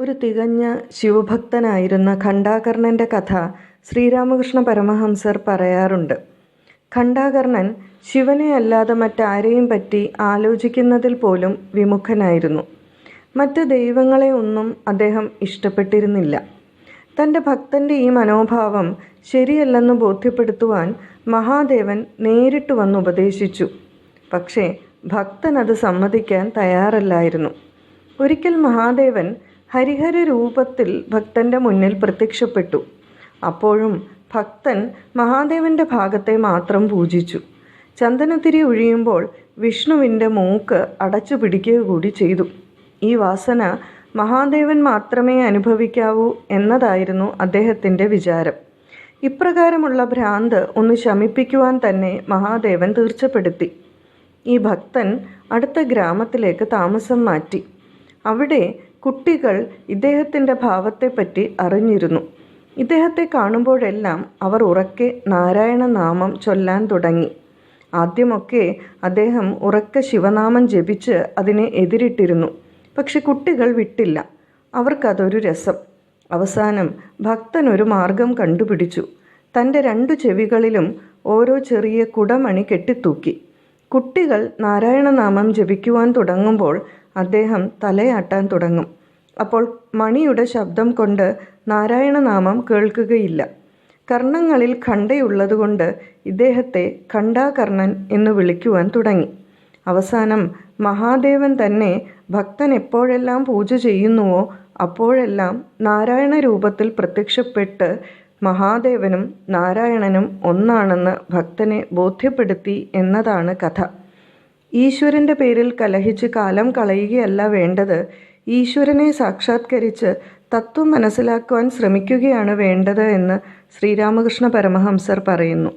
ഒരു തികഞ്ഞ ശിവഭക്തനായിരുന്ന ഖണ്ഡാകർണന്റെ കഥ ശ്രീരാമകൃഷ്ണ പരമഹംസർ പറയാറുണ്ട്. ഖണ്ഡാകർണൻ ശിവനെ അല്ലാതെ മറ്റാരെയും പറ്റി ആലോചിക്കുന്നതിൽ പോലും വിമുഖനായിരുന്നു. മറ്റ് ദൈവങ്ങളെ ഒന്നും അദ്ദേഹം ഇഷ്ടപ്പെട്ടിരുന്നില്ല. തന്റെ ഭക്തന്റെ ഈ മനോഭാവം ശരിയല്ലെന്ന് ബോധ്യപ്പെടുത്തുവാൻ മഹാദേവൻ നേരിട്ട് വന്ന് ഉപദേശിച്ചു. പക്ഷേ ഭക്തൻ അത് സമ്മതിക്കാൻ തയ്യാറല്ലായിരുന്നു. ഒരിക്കൽ മഹാദേവൻ ഹരിഹര രൂപത്തിൽ ഭക്തന്റെ മുന്നിൽ പ്രത്യക്ഷപ്പെട്ടു. അപ്പോഴും ഭക്തൻ മഹാദേവന്റെ ഭാഗത്തെ മാത്രം പൂജിച്ചു. ചന്ദനത്തിരി ഒഴിയുമ്പോൾ വിഷ്ണുവിന്റെ മൂക്ക് അടച്ചു പിടിക്കുക കൂടി ചെയ്തു. ഈ വാസന മഹാദേവൻ മാത്രമേ അനുഭവിക്കാവൂ എന്നതായിരുന്നു അദ്ദേഹത്തിന്റെ വിചാരം. ഇപ്രകാരമുള്ള ഭ്രാന്ത് ഒന്ന് ശമിപ്പിക്കുവാൻ തന്നെ മഹാദേവൻ തീർച്ചപ്പെടുത്തി. ഈ ഭക്തൻ അടുത്ത ഗ്രാമത്തിലേക്ക് താമസം മാറ്റി. അവിടെ കുട്ടികൾ ഇദ്ദേഹത്തിന്റെ ഭാവത്തെപ്പറ്റി അറിഞ്ഞിരുന്നു. ഇദ്ദേഹത്തെ കാണുമ്പോഴെല്ലാം അവർ ഉറക്കെ നാരായണ നാമം ചൊല്ലാൻ തുടങ്ങി. ആദ്യമൊക്കെ അദ്ദേഹം ഉറക്ക ശിവനാമം ജപിച്ച് അതിനെ എതിരിട്ടിരുന്നു. പക്ഷെ കുട്ടികൾ വിട്ടില്ല. അവർക്കതൊരു രസം. അവസാനം ഭക്തൻ ഒരു മാർഗം കണ്ടുപിടിച്ചു. തന്റെ രണ്ടു ചെവികളിലും ഓരോ ചെറിയ കുടമണി കെട്ടിത്തൂക്കി. കുട്ടികൾ നാരായണനാമം ജപിക്കുവാൻ തുടങ്ങുമ്പോൾ അദ്ദേഹം തലയാട്ടാൻ തുടങ്ങും. അപ്പോൾ മണിയുടെ ശബ്ദം കൊണ്ട് നാരായണനാമം കേൾക്കുകയില്ല. കർണങ്ങളിൽ ഖണ്ഡയുള്ളതുകൊണ്ട് ഇദ്ദേഹത്തെ ഖണ്ഡാകർണൻ എന്ന് വിളിക്കുവാൻ തുടങ്ങി. അവസാനം മഹാദേവൻ തന്നെ ഭക്തൻ എപ്പോഴെല്ലാം പൂജ ചെയ്യുന്നുവോ അപ്പോഴെല്ലാം നാരായണ രൂപത്തിൽ പ്രത്യക്ഷപ്പെട്ട് മഹാദേവനും നാരായണനും ഒന്നാണെന്ന് ഭക്തനെ ബോധ്യപ്പെടുത്തി എന്നതാണ് കഥ. ഈശ്വരന്റെ പേരിൽ കലഹിച്ച് കാലം കളയുകയല്ല വേണ്ടത് ഈശ്വരനെ സാക്ഷാത്കരിച്ച് തത്വം മനസ്സിലാക്കുവാൻ ശ്രമിക്കുകയാണ് വേണ്ടത് എന്ന് ശ്രീരാമകൃഷ്ണ പരമഹംസർ പറയുന്നു.